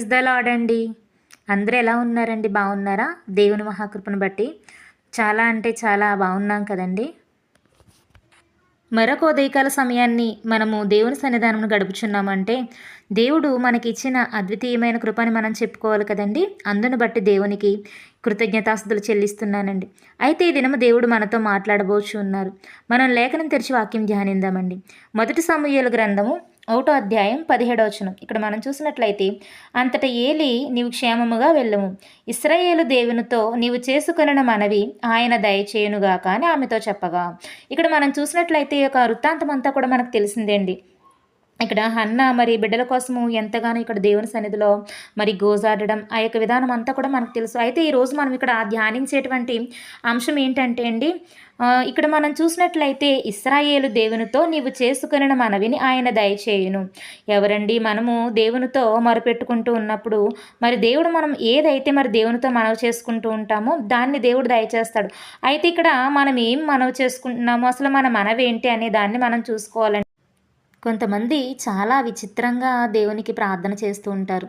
Praise the lord అండి. అందరూ ఎలా ఉన్నారండి? బాగున్నారా? దేవుని మహాకృపను బట్టి. చాలా అంటే చాలా బాగున్నాం కదండి. మరొక ఉదయకాల సమయాన్ని మనము దేవుని సన్నిధానం గడుపుచున్నామంటే దేవుడు మనకిచ్చిన అద్వితీయమైన కృపని మనం చెప్పుకోవాలి కదండి. అందును బట్టి దేవునికి కృతజ్ఞతాస్తులు చెల్లిస్తున్నానండి. అయితే ఈ దినము దేవుడు మనతో మాట్లాడబోచు ఉన్నారు మనం లేఖనం తెరిచి వాక్యం ధ్యానిందామండి. మొదటి సమూహాల గ్రంథము ఒకటో అధ్యాయం పదిహేడవచనం ఇక్కడ మనం చూసినట్లయితే అంతట ఏలి నీవు క్షేమముగా వెళ్ళము. ఇస్రాయేలు దేవునితో నీవు చేసుకొనిన మనవి ఆయన దయచేయునుగాక అని ఆమెతో చెప్పగా. ఇక్కడ మనం చూసినట్లయితే ఈ యొక్క వృత్తాంతం అంతా కూడా మనకు తెలిసిందే అండి ఇక్కడ హన్న మరి బిడ్డల కోసము ఎంతగానో ఇక్కడ దేవుని సన్నిధిలో మరి గోజాడడం ఆ యొక్క విధానం అంతా కూడా మనకు తెలుసు. అయితే ఈరోజు మనం ఇక్కడ ధ్యానించేటువంటి అంశం ఏంటంటే అండి ఇక్కడ మనం చూసినట్లయితే ఇస్రాయేలు దేవునితో నీవు చేసుకునిన మనవిని ఆయన దయచేయును. ఎవరండి మనము దేవునితో మొరపెట్టుకుంటూ ఉన్నప్పుడు మరి దేవుడు మనం ఏదైతే మరి దేవునితో మనవి చేసుకుంటూ ఉంటామో దాన్ని దేవుడు దయచేస్తాడు. అయితే ఇక్కడ మనం ఏం మనవి చేసుకుంటున్నామో అసలు మన మనవి ఏంటి అనే దాన్ని మనం చూసుకోవాలండి. కొంతమంది చాలా విచిత్రంగా దేవునికి ప్రార్థన చేస్తూ ఉంటారు.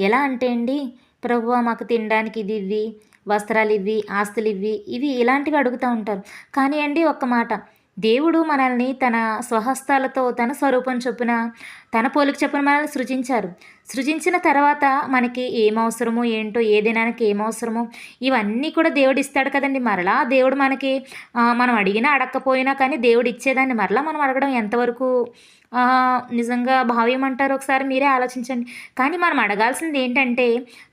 ఎలా అంటే అండి ప్రభువా మాకు తినడానికి ఇది ఇవ్వి వస్త్రాలు ఇవి ఆస్తులు ఇవ్వి ఇవి ఇలాంటివి అడుగుతూ ఉంటారు. కానీ అండి ఒక్క మాట దేవుడు మనల్ని తన స్వహస్తాలతో తన స్వరూపం చొప్పున తన పోలిక చొప్పున మనల్ని సృజించారు. సృజించిన తర్వాత మనకి ఏం అవసరమో ఏంటో ఏ దినానికి ఏం అవసరమో ఇవన్నీ కూడా దేవుడు ఇస్తాడు కదండి. మరలా దేవుడు మనకి మనం అడిగినా అడగకపోయినా కానీ దేవుడు ఇచ్చేదాన్ని మరలా మనం అడగడం ఎంతవరకు నిజంగా భావ్యం అంటారు ఒకసారి మీరే ఆలోచించండి. కానీ మనం అడగాల్సింది ఏంటంటే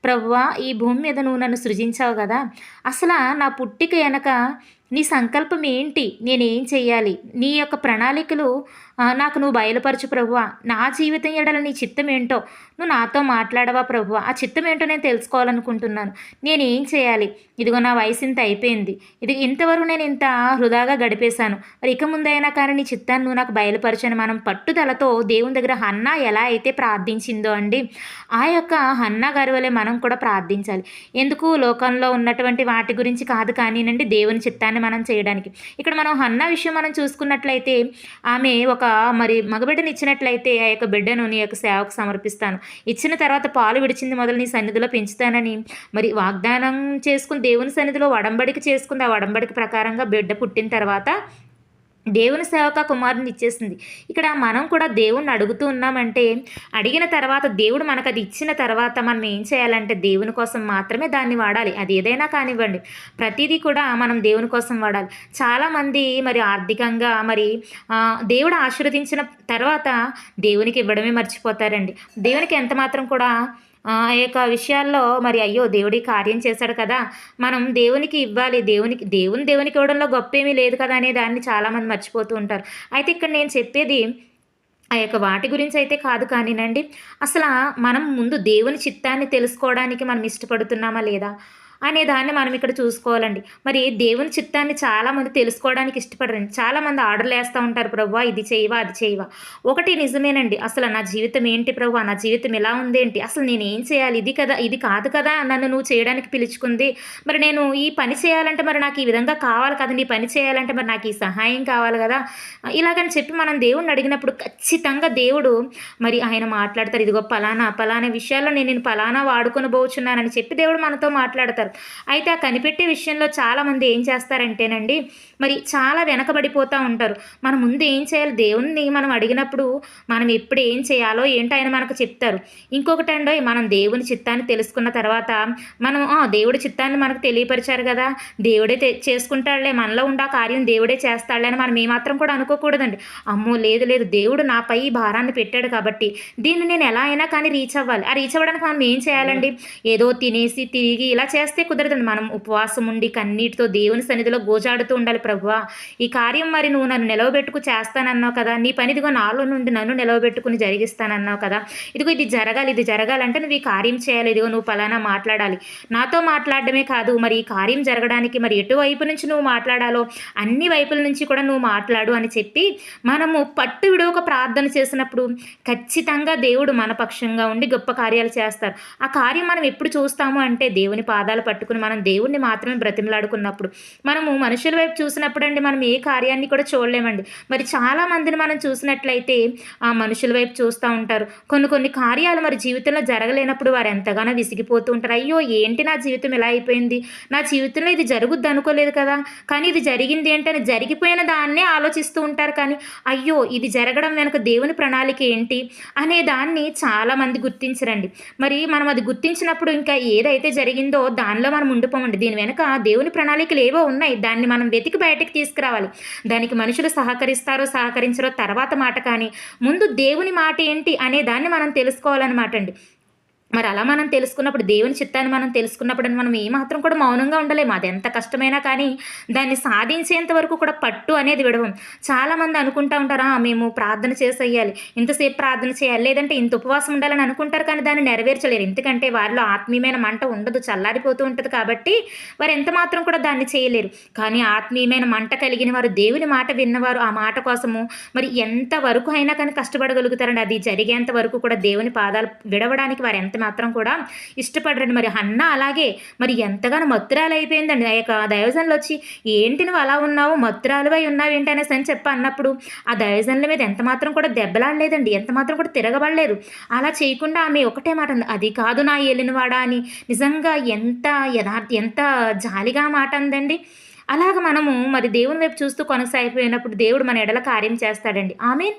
ప్రభువా ఈ భూమి మీద నువ్వు నన్ను సృజించావు కదా. అసలు నా పుట్టిక వెనక నీ సంకల్పం ఏంటి? నేనేం చేయాలి నీ యొక్క ప్రణాళికలు నాకు నువ్వు బయలుపరచు ప్రభువా. నా జీవితం ఎడల నీ చిత్తం ఏంటో నువ్వు నాతో మాట్లాడవా ప్రభువా. ఆ చిత్తం ఏంటో నేను తెలుసుకోవాలనుకుంటున్నాను. నేను ఏం చేయాలి? ఇదిగో నా వయసు ఇంత అయిపోయింది. ఇది ఇంతవరకు నేను ఇంత హృదాగా గడిపేశాను. మరి ఇక ముందైనా కానీ నీ చిత్తాన్ని నువ్వు నాకు బయలుపరచని మనం పట్టుదలతో దేవుని దగ్గర హన్నా ఎలా అయితే ప్రార్థించిందో అండి ఆ యొక్క హన్నా గారి వలె మనం కూడా ప్రార్థించాలి. ఎందుకు? లోకంలో ఉన్నటువంటి వాటి గురించి కాదు కానీనండి దేవుని చిత్తాన్ని మనం చేయడానికి. ఇక్కడ మనం హన్నా విషయం మనం చూసుకున్నట్లయితే ఆమె ఒక మరి మగబిడ్డను ఇచ్చినట్లయితే ఆ యొక్క బిడ్డను నీ యొక్క సేవకు సమర్పిస్తాను. ఇచ్చిన తర్వాత పాలు విడిచింది మొదలు నీ సన్నిధిలో పెంచుతానని. మరి వాగ్దానం చేసుకుని దేవుని సన్నిధిలో వడంబడిక చేసుకుంది. ఆ వడంబడిక ప్రకారంగా బిడ్డ పుట్టిన తర్వాత దేవుని సేవక కుమారుని ఇచ్చేసింది. ఇక్కడ మనం కూడా దేవుణ్ణి అడుగుతూ ఉన్నామంటే అడిగిన తర్వాత దేవుడు మనకు అది ఇచ్చిన తర్వాత మనం ఏం చేయాలంటే దేవుని కోసం మాత్రమే దాన్ని వాడాలి. అది ఏదైనా కానివ్వండి. ప్రతిదీ కూడా మనం దేవుని కోసం వాడాలి. చాలామంది మరి ఆర్థికంగా మరి దేవుడు ఆశీర్వదించిన తర్వాత దేవునికి ఇవ్వడమే మర్చిపోతారండి. దేవునికి ఎంత మాత్రం కూడా ఆ యొక్క విషయాల్లో మరి అయ్యో దేవుడి కార్యం చేశాడు కదా. మనం దేవునికి ఇవ్వాలి. దేవునికి దేవుని దేవునికి ఇవ్వడంలో గొప్ప ఏమీ లేదు కదా అనే దాన్ని చాలామంది మర్చిపోతూ ఉంటారు. అయితే ఇక్కడ నేను చెప్పేది ఆ యొక్క వాటి గురించి అయితే కాదు కానీనండి అసలు మనం ముందు దేవుని చిత్తాన్ని తెలుసుకోవడానికి మనం ఇష్టపడుతున్నామా లేదా? అనే దాన్ని మనం ఇక్కడ చూసుకోవాలండి. మరి దేవుని చిత్తాన్ని చాలామంది తెలుసుకోవడానికి ఇష్టపడరండి. చాలామంది ఆర్డర్లు వేస్తూ ఉంటారు ప్రభు ఇది చేయవా అది చేయవా? ఒకటి నిజమేనండి. అసలు నా జీవితం ఏంటి ప్రభు? నా జీవితం ఎలా ఉందేంటి అసలు నేను ఏం చేయాలి? ఇది కదా ఇది కాదు కదా? నన్ను నువ్వు చేయడానికి పిలుచుకుంది. మరి నేను ఈ పని చేయాలంటే మరి నాకు ఈ విధంగా కావాలి కదా? నీ పని చేయాలంటే మరి నాకు ఈ సహాయం కావాలి కదా? ఇలాగని చెప్పి మనం దేవుణ్ణి అడిగినప్పుడు ఖచ్చితంగా దేవుడు మరి ఆయన మాట్లాడతారు ఇదిగో పలానా పలానా విషయాల్లో నేను నేను పలానా వాడుకొని పోవచ్చున్నానని చెప్పి దేవుడు మనతో మాట్లాడతారు. అయితే ఆ కనిపెట్టే విషయంలో చాలామంది ఏం చేస్తారంటేనండి మరి చాలా వెనకబడిపోతూ ఉంటారు. మనం ముందు ఏం చేయాలి? దేవుణ్ణి మనం అడిగినప్పుడు మనం ఎప్పుడు ఏం చేయాలో ఏంటో ఆయన మనకు చెప్తారు. ఇంకొకటి అండో మనం దేవుని చిత్తాన్ని తెలుసుకున్న తర్వాత మనం "ఆ, దేవుడి చిత్తాన్ని మనకు తెలియపరిచారు కదా. దేవుడే తె- చేసుకుంటాడులే. మనలో ఉండే ఆ కార్యం దేవుడే చేస్తాడులే అని మనం ఏమాత్రం కూడా అనుకోకూడదండి. అమ్మో లేదు లేదు. దేవుడు నాపై ఈ భారాన్ని పెట్టాడు కాబట్టి దీన్ని నేను ఎలా అయినా కానీ రీచ్ అవ్వాలి. ఆ రీచ్ అవ్వడానికి మనం ఏం చేయాలండి? ఏదో తినేసి తిరిగి ఇలా చేస్తే కుదరదండి. మనం ఉపవాసం ఉండి కన్నీటితో దేవుని సన్నిధిలో గోజాడుతూ ఉండాలి. ప్రభువా ఈ కార్యం మరి నువ్వు నన్ను నిలవబెట్టుకు చేస్తానన్నావు కదా. నీ పని ఇదిగో నాలో నుండి నన్ను నిలవబెట్టుకుని జరిగిస్తానన్నావు కదా. ఇదిగో ఇది జరగాలి ఇది జరగాలంటే నువ్వు ఈ కార్యం చేయాలి. ఇదిగో నువ్వు పలానా మాట్లాడాలి. నాతో మాట్లాడడమే కాదు మరి ఈ కార్యం జరగడానికి మరి ఎటువైపు నుంచి నువ్వు మాట్లాడాలో అన్ని వైపుల నుంచి కూడా నువ్వు మాట్లాడు అని చెప్పి మనము పట్టు విడవక ప్రార్థన చేసినప్పుడు ఖచ్చితంగా దేవుడు మన పక్షంగా ఉండి గొప్ప కార్యాలు చేస్తారు. ఆ కార్యం మనం ఎప్పుడు చూస్తాము అంటే దేవుని పాదాల పట్టుకుని మనం దేవుణ్ణి మాత్రమే బ్రతిమలాడుకున్నప్పుడు మనము మనుషుల వైపు చూసినప్పుడు అండి మనం ఏ కార్యాన్ని కూడా చూడలేమండి. మరి చాలా మందిని మనం చూసినట్లయితే ఆ మనుషుల వైపు చూస్తూ ఉంటారు. కొన్ని కొన్ని కార్యాలు మరి జీవితంలో జరగలేనప్పుడు వారు ఎంతగానో విసిగిపోతూ ఉంటారు. అయ్యో ఏంటి నా జీవితం ఇలా అయిపోయింది? నా జీవితంలో ఇది జరుగుద్ది అనుకోలేదు కదా? కానీ ఇది జరిగింది ఏంటని జరిగిపోయిన దాన్నే ఆలోచిస్తూ ఉంటారు కానీ అయ్యో ఇది జరగడం వెనుక దేవుని ప్రణాళిక ఏంటి? అనే దాన్ని చాలామంది గుర్తించరండి. మరి మనం అది గుర్తించినప్పుడు ఇంకా ఏదైతే జరిగిందో దానిలో మనం ఉండిపోమండి. దీని వెనుక దేవుని ప్రణాళికలు ఏవో ఉన్నాయి. దాన్ని మనం వెతికి బయటకు తీసుకురావాలి. దానికి మనుషులు సహకరిస్తారో సహకరించరో తర్వాత మాట కానీ ముందు దేవుని మాట ఏంటి అనే దాన్ని మనం తెలుసుకోవాలన్నమాట అండి. మరి అలా మనం తెలుసుకున్నప్పుడు దేవుని చిత్తాన్ని మనం తెలుసుకున్నప్పుడు మనం ఏమాత్రం కూడా మౌనంగా ఉండలేము. అది ఎంత కష్టమైనా కానీ దాన్ని సాధించేంత వరకు కూడా పట్టు అనేది విడవం. చాలామంది అనుకుంటా ఉంటారా మేము ప్రార్థన చేసేయాలి ఇంతసేపు ప్రార్థన చేయాలి. లేదంటే ఇంత ఉపవాసం ఉండాలని అనుకుంటారు కానీ దాన్ని నెరవేర్చలేరు. ఎందుకంటే వారిలో ఆత్మీయమైన మంట ఉండదు చల్లారిపోతూ ఉంటుంది కాబట్టి వారు ఎంత మాత్రం కూడా దాన్ని చేయలేరు. కానీ ఆత్మీయమైన మంట కలిగిన వారు దేవుని మాట విన్నవారు ఆ మాట కోసము మరి ఎంత వరకు అయినా కానీ కష్టపడగలుగుతారండి. అది జరిగేంత వరకు కూడా దేవుని పాదాలు విడవడానికి వారు ఎంత మాత్రం కూడా ఇష్టపడరండి. మరి అన్న అలాగే మరి ఎంతగానో మత్తురాలు అయిపోయిందండి. ఆ యొక్క దైవజనులు వచ్చి ఏంటి నువ్వు అలా ఉన్నావు? మత్తురాలువై ఉన్నావు ఏంటి? అనేసి అని చెప్పి అన్నప్పుడు ఆ దైవజనుల మీద ఎంత మాత్రం కూడా దెబ్బలాడలేదండి. ఎంత మాత్రం కూడా తిరగబడలేదు అలా చేయకుండా ఆమె ఒకటే మాట అది కాదు నా ఏలినవాడా అని. నిజంగా ఎంత యథార్థ ఎంత జాలిగా మాట అందండి. అలాగ మనము మరి దేవుని వైపు చూస్తూ కొనసాగిపోయినప్పుడు దేవుడు మన ఎడల కార్యం చేస్తాడండి. ఆమెన్.